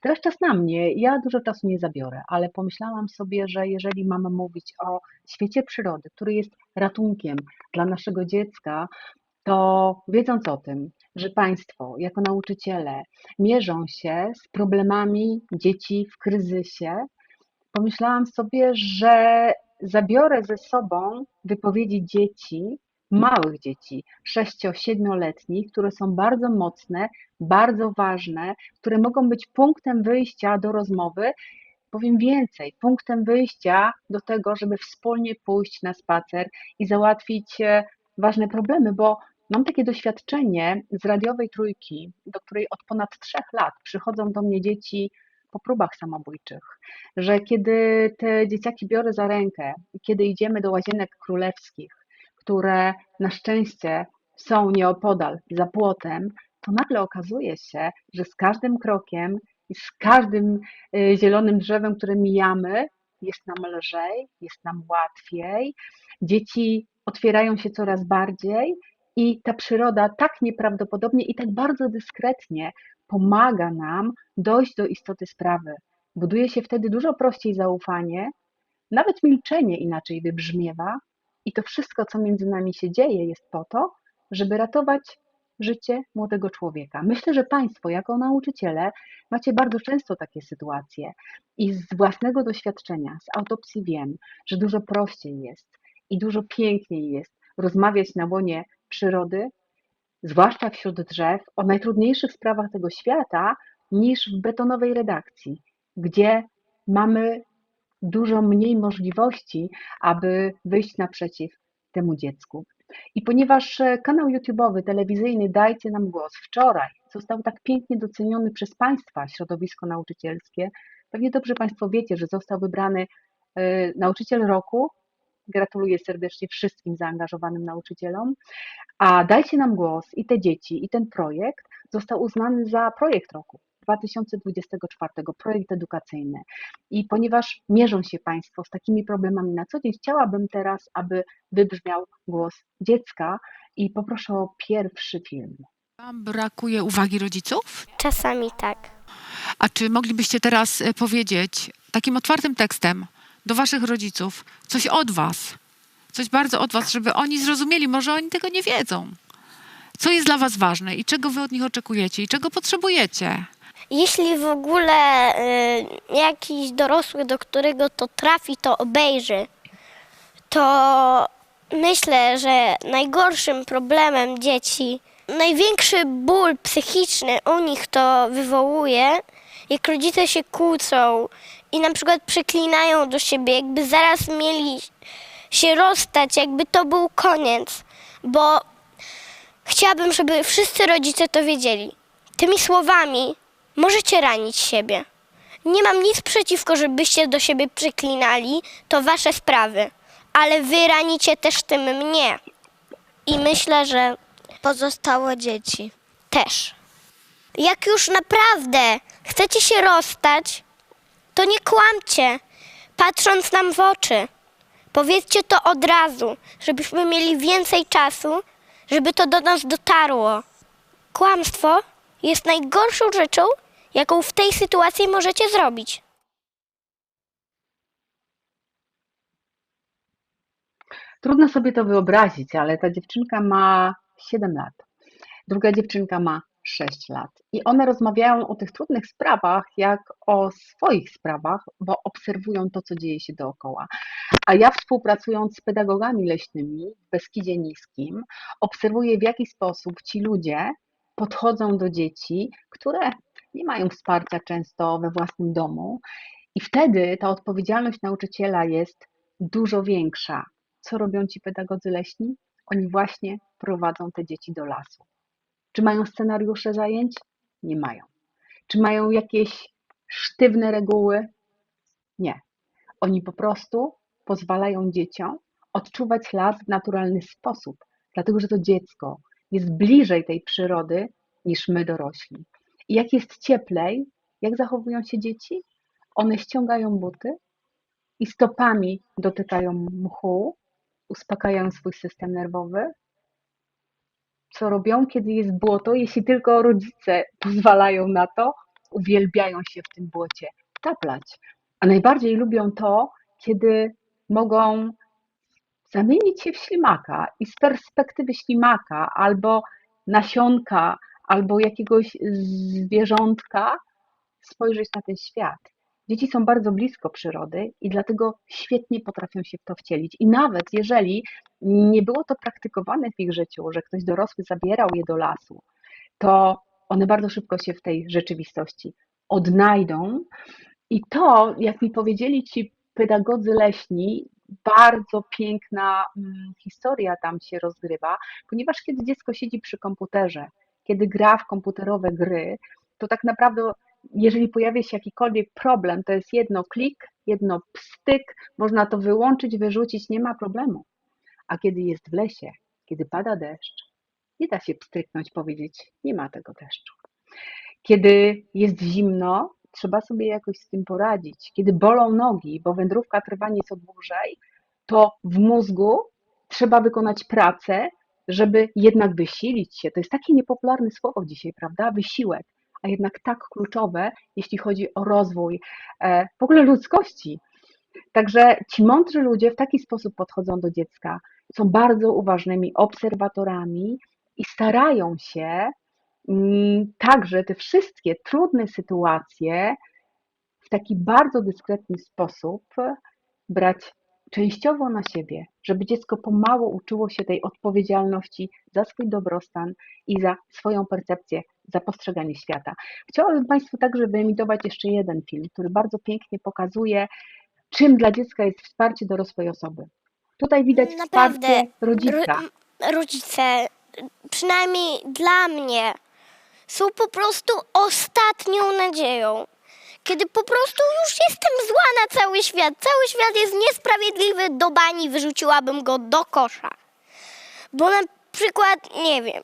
Teraz czas na mnie. Ja dużo czasu nie zabiorę, ale pomyślałam sobie, że jeżeli mamy mówić o świecie przyrody, który jest ratunkiem dla naszego dziecka, to wiedząc o tym, że Państwo jako nauczyciele mierzą się z problemami dzieci w kryzysie, pomyślałam sobie, że zabiorę ze sobą wypowiedzi dzieci, małych dzieci, 6-7-letnich, które są bardzo mocne, bardzo ważne, które mogą być punktem wyjścia do rozmowy. Powiem więcej, punktem wyjścia do tego, żeby wspólnie pójść na spacer i załatwić e, ważne problemy, bo mam takie doświadczenie z radiowej trójki, do której od ponad trzech lat przychodzą do mnie dzieci po próbach samobójczych, że kiedy te dzieciaki biorę za rękę, kiedy idziemy do łazienek królewskich, które na szczęście są nieopodal, za płotem, to nagle okazuje się, że z każdym krokiem i z każdym y, zielonym drzewem, które mijamy, jest nam lżej, jest nam łatwiej. Dzieci otwierają się coraz bardziej i ta przyroda tak nieprawdopodobnie i tak bardzo dyskretnie pomaga nam dojść do istoty sprawy. Buduje się wtedy dużo prościej zaufanie, nawet milczenie inaczej wybrzmiewa, i to wszystko, co między nami się dzieje, jest po to, żeby ratować życie młodego człowieka. Myślę, że Państwo, jako nauczyciele, macie bardzo często takie sytuacje i z własnego doświadczenia, z autopsji wiem, że dużo prościej jest i dużo piękniej jest rozmawiać na łonie przyrody, zwłaszcza wśród drzew, o najtrudniejszych sprawach tego świata, niż w betonowej redakcji, gdzie mamy dużo mniej możliwości, aby wyjść naprzeciw temu dziecku. I ponieważ e, kanał YouTube'owy, telewizyjny Dajcie nam głos wczoraj został tak pięknie doceniony przez Państwa środowisko nauczycielskie, pewnie dobrze Państwo wiecie, że został wybrany e, nauczyciel roku. Gratuluję serdecznie wszystkim zaangażowanym nauczycielom. A Dajcie nam głos i te dzieci, i ten projekt został uznany za projekt roku. 2024, projekt edukacyjny. I ponieważ mierzą się Państwo z takimi problemami na co dzień, chciałabym teraz, aby wybrzmiał głos dziecka i poproszę o pierwszy film. Wam brakuje uwagi rodziców? Czasami tak. A czy moglibyście teraz e, powiedzieć takim otwartym tekstem do waszych rodziców coś od was? Coś bardzo od was, żeby oni zrozumieli, może oni tego nie wiedzą. Co jest dla was ważne i czego wy od nich oczekujecie i czego potrzebujecie? Jeśli w ogóle y, jakiś dorosły, do którego to trafi, to obejrzy, to myślę, że najgorszym problemem dzieci, największy ból psychiczny u nich to wywołuje, jak rodzice się kłócą i na przykład przeklinają do siebie, jakby zaraz mieli się rozstać, jakby to był koniec, bo chciałabym, żeby wszyscy rodzice to wiedzieli. Tymi słowami możecie ranić siebie. Nie mam nic przeciwko, żebyście do siebie przeklinali, to wasze sprawy, ale wy ranicie też tym mnie. I myślę, że pozostałe dzieci też. Jak już naprawdę chcecie się rozstać, to nie kłamcie, patrząc nam w oczy. Powiedzcie to od razu, żebyśmy mieli więcej czasu, żeby to do nas dotarło. Kłamstwo jest najgorszą rzeczą, jaką w tej sytuacji możecie zrobić. Trudno sobie to wyobrazić, ale ta dziewczynka ma 7 lat. Druga dziewczynka ma 6 lat. I one rozmawiają o tych trudnych sprawach, jak o swoich sprawach, bo obserwują to, co dzieje się dookoła. A ja współpracując z pedagogami leśnymi w Beskidzie Niskim, obserwuję w jaki sposób ci ludzie podchodzą do dzieci, które nie mają wsparcia często we własnym domu. I wtedy ta odpowiedzialność nauczyciela jest dużo większa. Co robią ci pedagodzy leśni? Oni właśnie prowadzą te dzieci do lasu. Czy mają scenariusze zajęć? Nie mają. Czy mają jakieś sztywne reguły? Nie. Oni po prostu pozwalają dzieciom odczuwać las w naturalny sposób, dlatego że to dziecko jest bliżej tej przyrody niż my dorośli. I jak jest cieplej, jak zachowują się dzieci? One ściągają buty i stopami dotykają mchu, uspokajają swój system nerwowy. Co robią, kiedy jest błoto, jeśli tylko rodzice pozwalają na to? uwielbiają się w tym błocie taplać. A najbardziej lubią to, kiedy mogą zamienić się w ślimaka i z perspektywy ślimaka albo nasionka, albo jakiegoś zwierzątka spojrzeć na ten świat. Dzieci są bardzo blisko przyrody i dlatego świetnie potrafią się w to wcielić. I nawet jeżeli nie było to praktykowane w ich życiu, że ktoś dorosły zabierał je do lasu, to one bardzo szybko się w tej rzeczywistości odnajdą. I to, jak mi powiedzieli ci pedagodzy leśni, bardzo piękna mm, historia tam się rozgrywa, ponieważ kiedy dziecko siedzi przy komputerze, kiedy gra w komputerowe gry, to tak naprawdę, jeżeli pojawia się jakikolwiek problem, to jest jedno klik, jedno pstyk, można to wyłączyć, wyrzucić, nie ma problemu. A kiedy jest w lesie, kiedy pada deszcz, nie da się pstryknąć, powiedzieć, nie ma tego deszczu. Kiedy jest zimno, trzeba sobie jakoś z tym poradzić. Kiedy bolą nogi, bo wędrówka trwa nieco dłużej, to w mózgu trzeba wykonać pracę, żeby jednak wysilić się. To jest takie niepopularne słowo dzisiaj, prawda? Wysiłek, a jednak tak kluczowe, jeśli chodzi o rozwój e, w ogóle ludzkości. Także ci mądrzy ludzie w taki sposób podchodzą do dziecka, są bardzo uważnymi obserwatorami i starają się także te wszystkie trudne sytuacje w taki bardzo dyskretny sposób brać częściowo na siebie, żeby dziecko pomału uczyło się tej odpowiedzialności za swój dobrostan i za swoją percepcję, za postrzeganie świata. Chciałabym Państwu także wyemitować jeszcze jeden film, który bardzo pięknie pokazuje, czym dla dziecka jest wsparcie dorosłej osoby. Tutaj widać Naprawdę, wsparcie rodzica. Ro- rodzice, przynajmniej dla mnie, są po prostu ostatnią nadzieją. Kiedy po prostu już jestem zła na cały świat, cały świat jest niesprawiedliwy, do bani wyrzuciłabym go do kosza. Bo na przykład, nie wiem,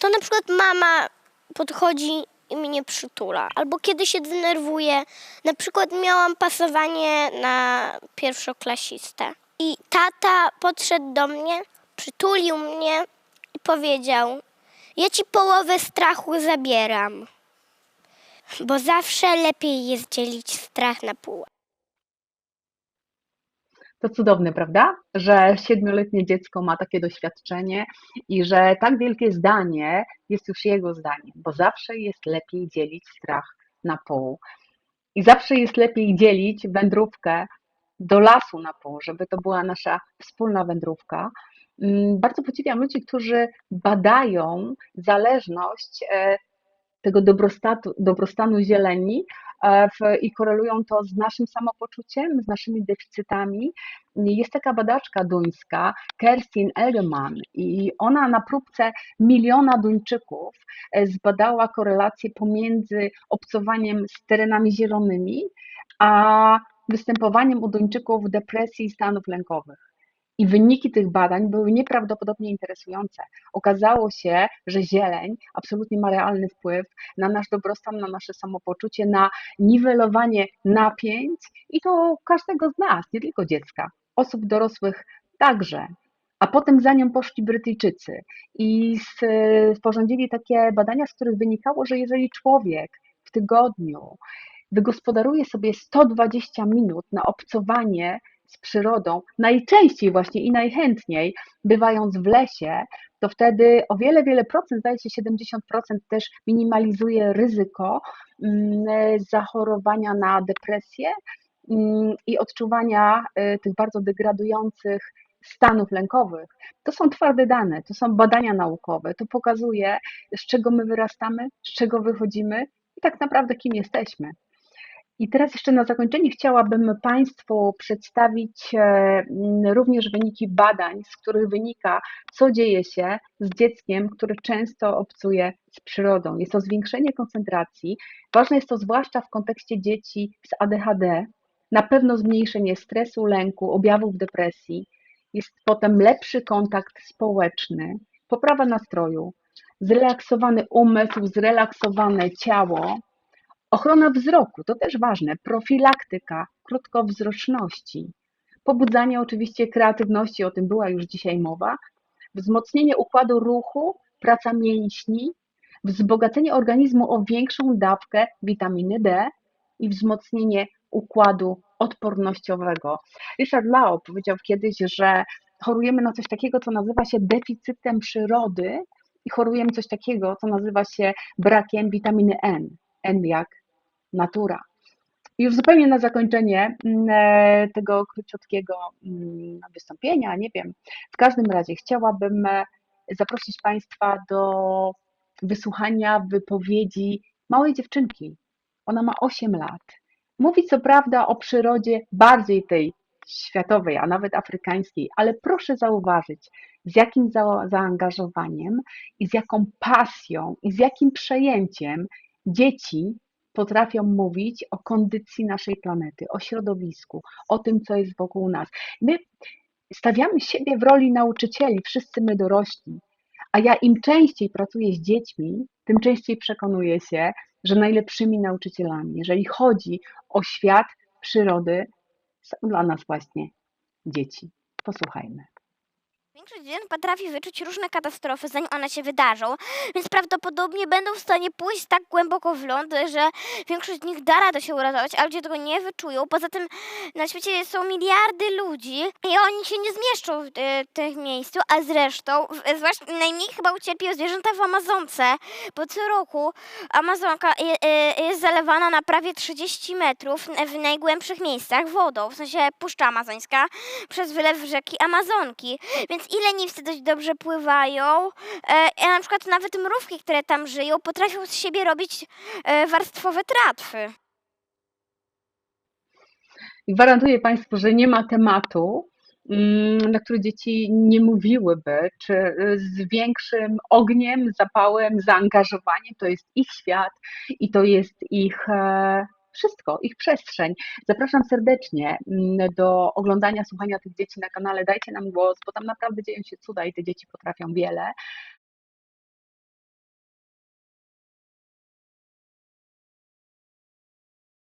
to na przykład mama podchodzi i mnie przytula. Albo kiedy się denerwuję, na przykład miałam pasowanie na pierwszoklasistę. I tata podszedł do mnie, przytulił mnie i powiedział: Ja ci połowę strachu zabieram. Bo zawsze lepiej jest dzielić strach na pół. To cudowne, prawda? Że siedmioletnie dziecko ma takie doświadczenie i że tak wielkie zdanie jest już jego zdaniem, bo zawsze jest lepiej dzielić strach na pół. I zawsze jest lepiej dzielić wędrówkę do lasu na pół, żeby to była nasza wspólna wędrówka. Mm, Bardzo podziwiam ludzi, którzy badają zależność e, tego dobrostatu, dobrostanu zieleni e, w, i korelują to z naszym samopoczuciem, z naszymi deficytami. Jest taka badaczka duńska, Kerstin Elgeman, i ona na próbce miliona Duńczyków e, zbadała korelację pomiędzy obcowaniem z terenami zielonymi, a występowaniem u Duńczyków depresji i stanów lękowych. I wyniki tych badań były nieprawdopodobnie interesujące. Okazało się, że zieleń absolutnie ma realny wpływ na nasz dobrostan, na nasze samopoczucie, na niwelowanie napięć i to każdego z nas, nie tylko dziecka, osób dorosłych także. A potem za nią poszli Brytyjczycy i sporządzili takie badania, z których wynikało, że jeżeli człowiek w tygodniu wygospodaruje sobie 120 minut na obcowanie z przyrodą, najczęściej właśnie i najchętniej bywając w lesie, to wtedy o wiele, wiele procent, zdaje się 70% też minimalizuje ryzyko mm, zachorowania na depresję mm, i odczuwania y, tych bardzo degradujących stanów lękowych. To są twarde dane, to są badania naukowe, to pokazuje, z czego my wyrastamy, z czego wychodzimy i tak naprawdę kim jesteśmy. I teraz jeszcze na zakończenie chciałabym Państwu przedstawić e, również wyniki badań, z których wynika, co dzieje się z dzieckiem, które często obcuje z przyrodą. Jest to zwiększenie koncentracji. Ważne jest to zwłaszcza w kontekście dzieci z ADHD. Na pewno zmniejszenie stresu, lęku, objawów depresji. Jest potem lepszy kontakt społeczny, poprawa nastroju, zrelaksowany umysł, zrelaksowane ciało, Ochrona wzroku to też ważne, profilaktyka krótkowzroczności, pobudzanie oczywiście kreatywności, o tym była już dzisiaj mowa, wzmocnienie układu ruchu, praca mięśni, wzbogacenie organizmu o większą dawkę witaminy D i wzmocnienie układu odpornościowego. Richard Lau powiedział kiedyś, że chorujemy na coś takiego, co nazywa się deficytem przyrody i chorujemy coś takiego, co nazywa się brakiem witaminy N. N jak natura. Już zupełnie na zakończenie mm, e, tego króciutkiego mm, wystąpienia, nie wiem, w każdym razie chciałabym e, zaprosić Państwa do wysłuchania wypowiedzi małej dziewczynki. Ona ma 8 lat. Mówi co prawda o przyrodzie bardziej tej światowej, a nawet afrykańskiej, ale proszę zauważyć, z jakim za- zaangażowaniem i z jaką pasją i z jakim przejęciem dzieci potrafią mówić o kondycji naszej planety, o środowisku, o tym, co jest wokół nas. My stawiamy siebie w roli nauczycieli, wszyscy my dorośli, a ja im częściej pracuję z dziećmi, tym częściej przekonuję się, że najlepszymi nauczycielami, jeżeli chodzi o świat przyrody, są dla nas właśnie dzieci. Posłuchajmy. Zwierząt potrafi wyczuć różne katastrofy, zanim one się wydarzą, więc prawdopodobnie będą w stanie pójść tak głęboko w ląd, że większość z nich da radę się uratować, a ludzie tego nie wyczują. Poza tym na świecie są miliardy ludzi i oni się nie zmieszczą w e, tych miejscu, a zresztą zwłaszcza najmniej chyba ucierpią zwierzęta w Amazonce, bo co roku Amazonka e, jest zalewana na prawie 30 metrów w najgłębszych miejscach wodą, w sensie Puszcza Amazońska, przez wylew rzeki Amazonki. Więc i leniwcy dość dobrze pływają, e, a na przykład nawet mrówki, które tam żyją, potrafią z siebie robić e, warstwowe tratwy. Gwarantuję Państwu, że nie ma tematu, mm, na który dzieci nie mówiłyby, czy z większym ogniem, zapałem, zaangażowaniem. To jest ich świat i to jest ich e, wszystko, ich przestrzeń. Zapraszam serdecznie mm, do oglądania, słuchania tych dzieci na kanale. Dajcie nam głos, bo tam naprawdę dzieją się cuda i te dzieci potrafią wiele.